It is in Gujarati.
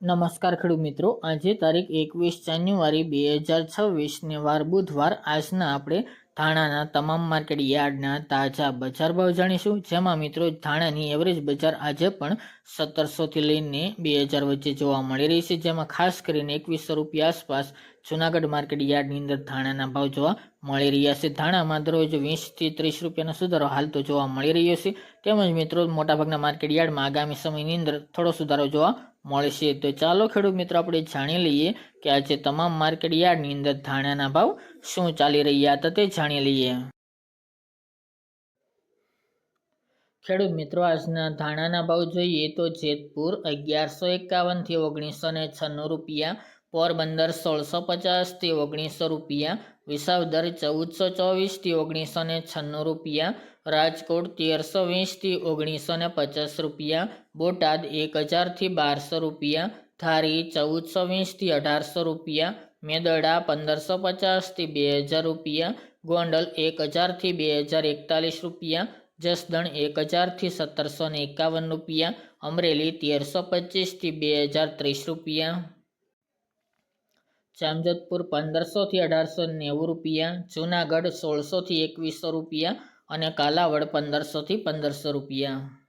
નમસ્કાર ખેડૂત મિત્રો. આજે તારીખ એકવીસ જાન્યુઆરી બે હજાર છવ્વીસને વાર બુધવાર. આજના આપણે ધાણાના તમામ માર્કેટ યાર્ડના તાજા બજાર ભાવ જાણીશું. જેમાં મિત્રો ધાણાની એવરેજ બજાર આજે પણ સત્તરસોથી લઈને બે હજાર વચ્ચે જોવા મળી રહી છે. જેમાં ખાસ કરીને એકવીસો રૂપિયા આસપાસ જૂનાગઢ માર્કેટ યાર્ડની અંદર ધાણાના ભાવ જોવા મળી રહ્યા છે. ધાણામાં દરરોજ વીસથી ત્રીસ રૂપિયાનો સુધારો હાલ તો જોવા મળી રહ્યો છે. તેમજ મિત્રો મોટાભાગના માર્કેટ યાર્ડમાં આગામી સમયની અંદર થોડો સુધારો જોવા મળશે. તો ચાલો ખેડૂત મિત્રો, આપણે જાણી લઈએ કે આજે તમામ માર્કેટ યાર્ડની અંદર ધાણાના ભાવ શું ચાલી રહ્યા હતા તે જાણી લઈએ. ખેડૂત મિત્રો, આજના ધાણાના ભાવ જોઈએ તો જેતપુર અગિયારસો એકાવનથી ઓગણીસો ને છન્નું રૂપિયા પોરબંદર સોળસો પચાસથી ઓગણીસો રૂપિયા, વિસાવદર ચૌદસો ચોવીસથી ઓગણીસો ને છન્નું રૂપિયા, રાજકોટ તેરસો વીસથી ઓગણીસો ને પચાસ રૂપિયા, બોટાદ એક હજારથી બારસો રૂપિયા, ધારી ચૌદસો વીસથી અઢારસો રૂપિયા, મેદડા પંદરસો પચાસથી બે હજાર રૂપિયા, ગોંડલ એક હજારથી બે હજાર એકતાલીસ રૂપિયા, જસદણ એક હજારથી સત્તરસો ને એકાવન રૂપિયા, અમરેલી તેરસો પચીસથી બે હજાર ત્રીસ રૂપિયા. જામજોધપુર પંદરસોથી અઢારસો નેવું રૂપિયા જૂનાગઢ સોળસોથી એકવીસો રૂપિયા અને કાલાવડ પંદરસોથી પંદરસો રૂપિયા.